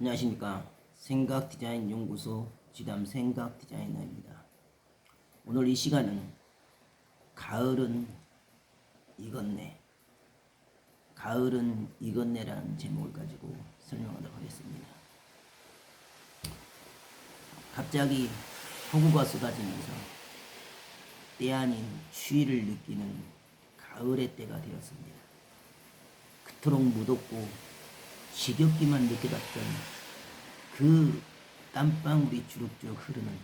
안녕하십니까. 생각 디자인 연구소 지담 생각 디자이너입니다. 오늘 이 시간은 가을은 익었네. 가을은 익었네라는 제목을 가지고 설명하도록 하겠습니다. 갑자기 폭우가 쏟아지면서 때 아닌 추위를 느끼는 가을의 때가 되었습니다. 그토록 무덥고 지겹기만 느껴졌던 그 땀방울이 주룩주룩 흐르는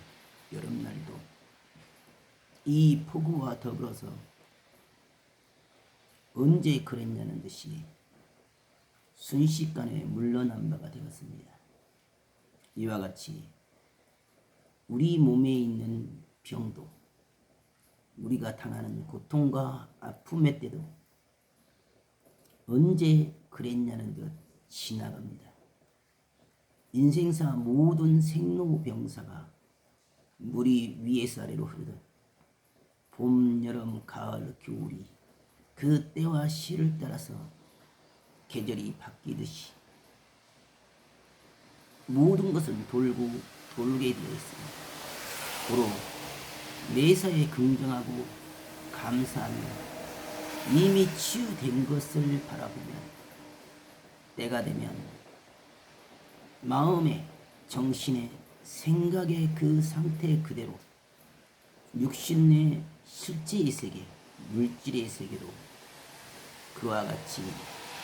여름날도 이 폭우와 더불어서 언제 그랬냐는 듯이 순식간에 물러난 바가 되었습니다. 이와 같이 우리 몸에 있는 병도 우리가 당하는 고통과 아픔의 때도 언제 그랬냐는 듯 지나갑니다. 인생사 모든 생로병사가 물이 위에서 아래로 흐르듯 봄, 여름, 가을, 겨울이 그 때와 시를 따라서 계절이 바뀌듯이 모든 것은 돌고 돌게 되어 있습니다. 고로 매사에 긍정하고 감사하며 이미 치유된 것을 바라보며 때가 되면 마음의 정신의 생각의 그 상태 그대로 육신 내 실제의 세계, 물질의 세계로 그와 같이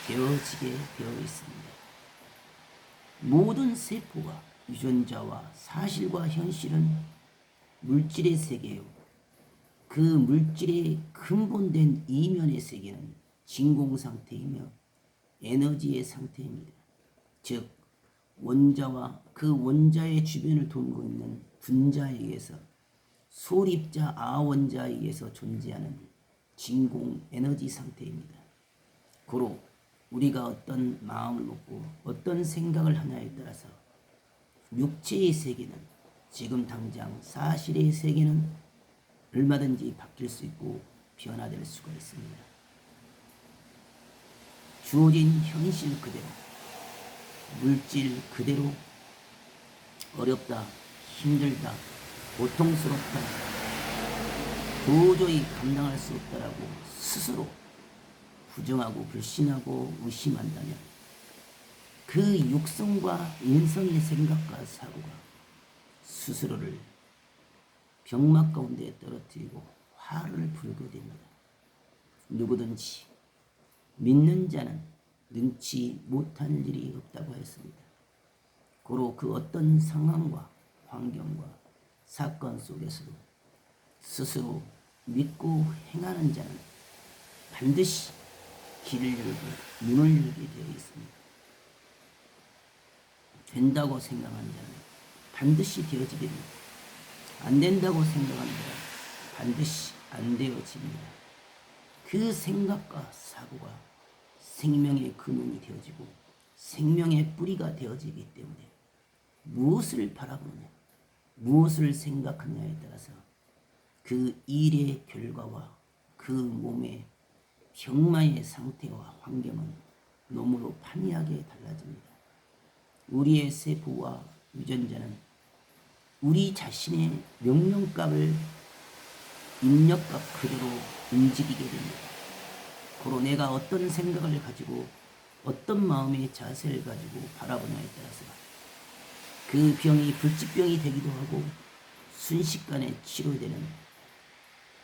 되어지게 되어 있습니다. 모든 세포가 유전자와 사실과 현실은 물질의 세계요. 그 물질의 근본된 이면의 세계는 진공 상태이며 에너지의 상태입니다. 즉 원자와 그 원자의 주변을 돌고 있는 분자에 의해서 소립자 아원자에 의해서 존재하는 진공 에너지 상태입니다. 고로 우리가 어떤 마음을 먹고 어떤 생각을 하냐에 따라서 육체의 세계는 지금 당장 사실의 세계는 얼마든지 바뀔 수 있고 변화될 수가 있습니다. 주어진 현실 그대로, 물질 그대로 어렵다, 힘들다, 고통스럽다, 도저히 감당할 수 없다라고 스스로 부정하고 불신하고 의심한다면 그 육성과 인성의 생각과 사고가 스스로를 병막 가운데 떨어뜨리고 화를 불게 됩니다. 누구든지 믿는 자는 능치 못할 일이 없다고 했습니다. 고로 그 어떤 상황과 환경과 사건 속에서도 스스로 믿고 행하는 자는 반드시 길을 열고 문을 열게 되어 있습니다. 된다고 생각하는 자는 반드시 되어지게 됩니다. 안 된다고 생각하는 자는 반드시 안 되어집니다. 그 생각과 사고가 생명의 근원이 되어지고 생명의 뿌리가 되어지기 때문에 무엇을 바라보느냐, 무엇을 생각하느냐에 따라서 그 일의 결과와 그 몸의 병마의 상태와 환경은 너무로 판이하게 달라집니다. 우리의 세포와 유전자는 우리 자신의 명령값을 입력값 그대로 움직이게 됩니다. 고로 내가 어떤 생각을 가지고 어떤 마음의 자세를 가지고 바라보냐에 따라서 그 병이 불치병이 되기도 하고 순식간에 치료되는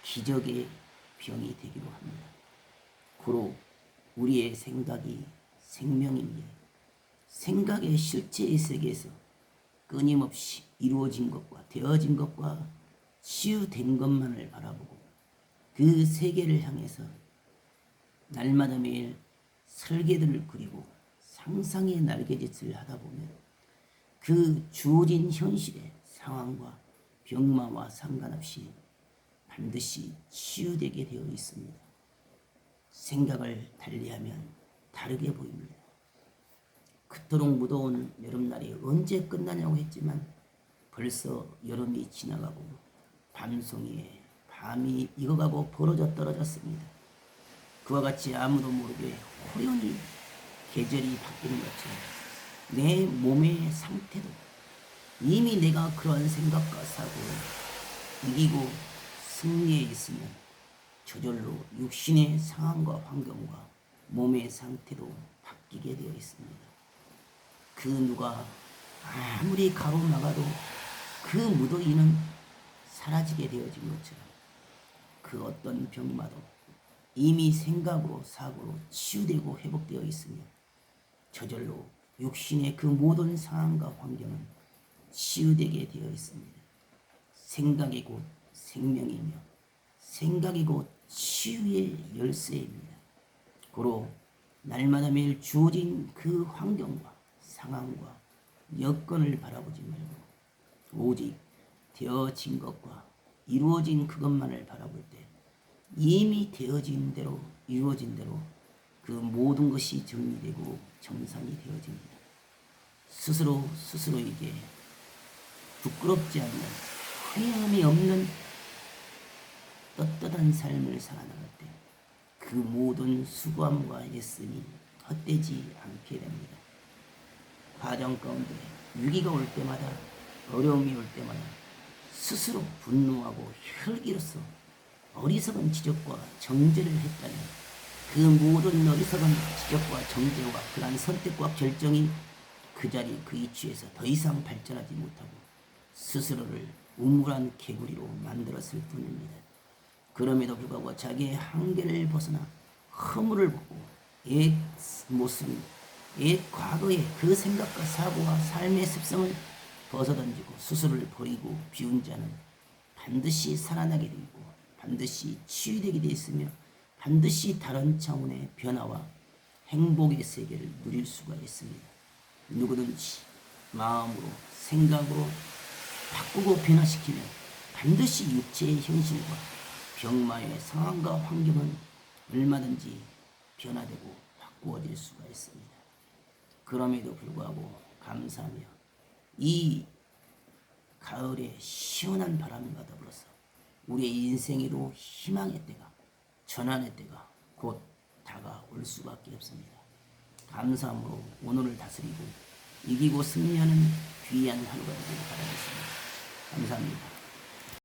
기적의 병이 되기도 합니다. 고로 우리의 생각이 생명입니다. 생각의 실제의 세계에서 끊임없이 이루어진 것과 되어진 것과 치유된 것만을 바라보고 그 세계를 향해서 날마다 매일 설계들을 그리고 상상의 날개짓을 하다 보면 그 주어진 현실의 상황과 병마와 상관없이 반드시 치유되게 되어 있습니다. 생각을 달리하면 다르게 보입니다. 그토록 무더운 여름날이 언제 끝나냐고 했지만 벌써 여름이 지나가고 밤송이에 밤이 익어가고 벌어져 떨어졌습니다. 그와 같이 아무도 모르게 호련히 계절이 바뀌는 것처럼 내 몸의 상태도 이미 내가 그러한 생각과 사고를 이기고 승리에 있으면 저절로 육신의 상황과 환경과 몸의 상태도 바뀌게 되어 있습니다. 그 누가 아무리 가로막아도 그 무더기는 사라지게 되어진 것처럼 그 어떤 병마도 이미 생각으로 사고로 치유되고 회복되어 있으며 저절로 육신의 그 모든 상황과 환경은 치유되게 되어 있습니다. 생각이 곧 생명이며 생각이 곧 치유의 열쇠입니다. 고로 날마다 매일 주어진 그 환경과 상황과 여건을 바라보지 말고 오직 되어진 것과 이루어진 그것만을 바라볼 때 이미 되어진 대로 이루어진 대로 그 모든 것이 정리되고 정상이 되어집니다. 스스로 스스로에게 부끄럽지 않는 후회함이 없는 떳떳한 삶을 살아나갈 때 그 모든 수고함과 애씀이 헛되지 않게 됩니다. 과정 가운데 위기가 올 때마다 어려움이 올 때마다 스스로 분노하고 혈기로서 어리석은 지적과 정죄를 했다면 그 모든 어리석은 지적과 정죄와 그러한 선택과 결정이 그 자리 그 이치에서 더 이상 발전하지 못하고 스스로를 우물한 개구리로 만들었을 뿐입니다. 그럼에도 불구하고 자기의 한계를 벗어나 허물을 벗고 옛 모습, 옛 과거의 그 생각과 사고와 삶의 습성을 벗어던지고 스스로를 버리고 비운 자는 반드시 살아나게 되고 반드시 치유되게 되어 있으며 반드시 다른 차원의 변화와 행복의 세계를 누릴 수가 있습니다. 누구든지 마음으로 생각으로 바꾸고 변화시키면 반드시 육체의 현실과 병마의 상황과 환경은 얼마든지 변화되고 바꾸어질 수가 있습니다. 그럼에도 불구하고 감사하며 이 가을의 시원한 바람과 더불어서 우리의 인생에도 희망의 때가 전환의 때가 곧 다가올 수밖에 없습니다. 감사함으로 오늘을 다스리고 이기고 승리하는 귀한 하루가 되기를 바라겠습니다. 감사합니다.